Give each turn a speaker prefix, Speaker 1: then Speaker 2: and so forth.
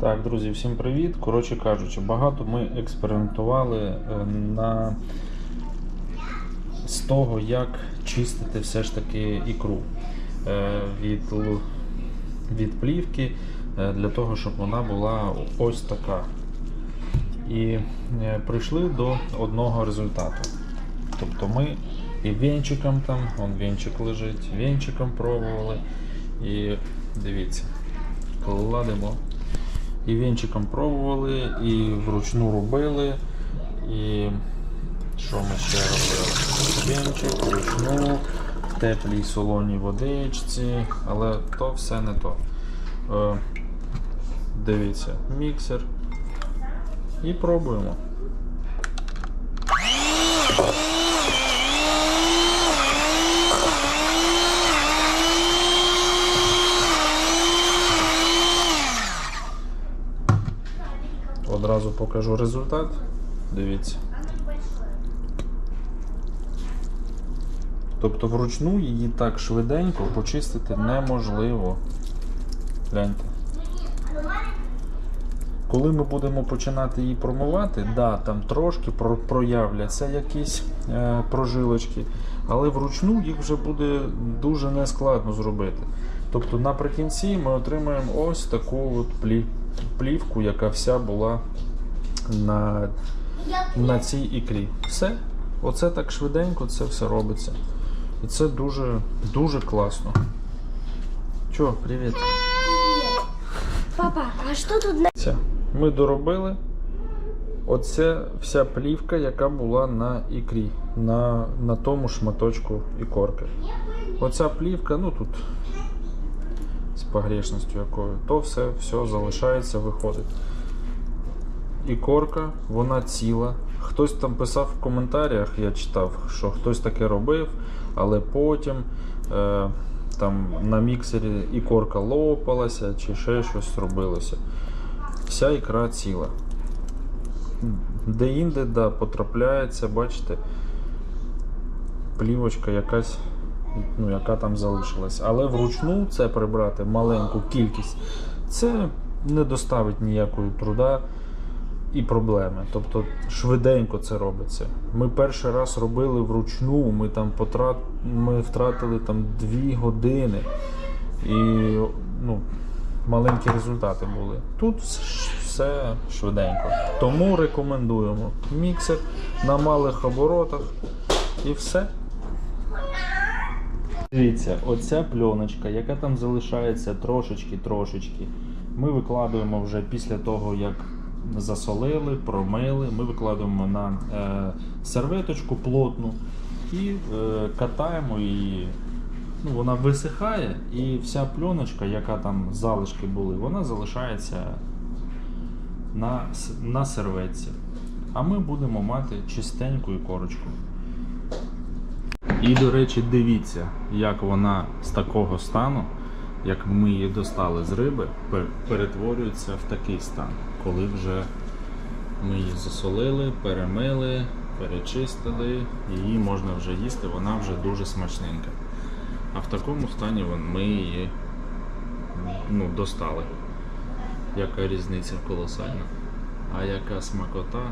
Speaker 1: Так, друзі, всім привіт. Коротше кажучи, багато ми експериментували е, на з того, як чистити все ж таки ікру е, від, від плівки е, для того, щоб вона була ось така. І прийшли до одного результату. Тобто ми і венчиком там, он венчик лежить, венчиком пробували. І дивіться, кладемо. І венчиком пробували, і вручну робили. І що ми ще робили? Венчик, вручну, в теплій солоній водичці, але то все не то. Е, дивіться, міксер. І пробуємо. Одразу покажу результат. Дивіться. Тобто вручну її так швиденько почистити неможливо. Гляньте. Коли ми будемо починати її промивати, да, там трошки проявляться якісь е, прожилочки, але вручну їх вже буде дуже нескладно зробити. Тобто наприкінці ми отримаємо ось таку от плівку, яка вся була на, на цій ікрі. Все. Оце так швиденько це все робиться. І це дуже, дуже класно. Чо, привіт.
Speaker 2: Папа, а что тут на...
Speaker 1: Це. Ми доробили. Оце вся плівка, яка була на ікрі, на, на тому шматочку ікорки. Оця плівка, ну тут погрешністю якою, то все, все залишається, виходить. Ікорка, вона ціла. Хтось там писав в коментарях, я читав, що хтось таке робив, але потім е, там на міксері ікорка лопалася чи ще щось робилося. Вся ікра ціла. Де-інде да, потрапляється, бачите, плівочка якась, ну, яка там залишилась. Але вручну це прибрати маленьку кількість, це не доставить ніякої труда і проблеми. Тобто швиденько це робиться. Ми перший раз робили вручну, ми там потрат... ми втратили там 2 години. І ну, маленькі результати були. Тут все швиденько. Тому рекомендуємо міксер на малих оборотах і все. Дивіться, оця пленочка, яка там залишається трошечки-трошечки, ми викладуємо вже після того, як засолили, промили. Ми викладуємо на е, серветочку плотну і е, катаємо її. Ну, вона висихає, і вся пленочка, яка там залишки були, вона залишається на, на серветці. А ми будемо мати чистеньку корочку. І, до речі, дивіться, як вона з такого стану, як ми її достали з риби, перетворюється в такий стан, коли вже ми її засолили, перемили, перечистили, її можна вже їсти, вона вже дуже смачненька. А в такому стані ми її ну, достали. Яка різниця колосальна. А яка смакота,